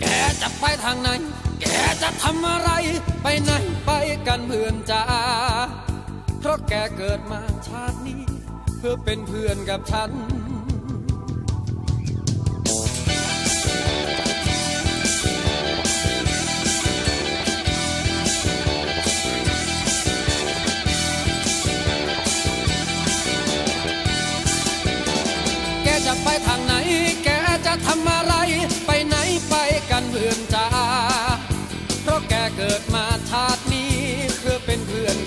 แกจะไปทางไหน แกจะทำอะไร ไปไหนไปกันเพื่อนจ้า เพราะแกเกิดมาชาตินี้ เพื่อเป็นเพื่อนกับฉันแกจะไปทางไหน แกจะทำอะไร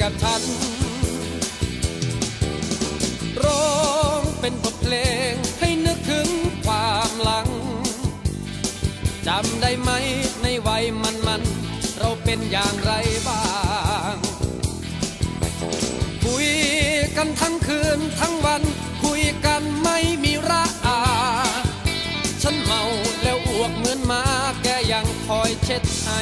กับฉัน ร้องเป็นบทเพลงให้นึกถึงความหลัง จำได้ไหมในวัยมันมัน เราเป็นอย่างไรบ้าง คุยกันทั้งคืนทั้งวัน คุยกันไม่มีระอา ฉันเมาแล้วอ้วกเหมือนหมาแกยังคอยเช็ดให้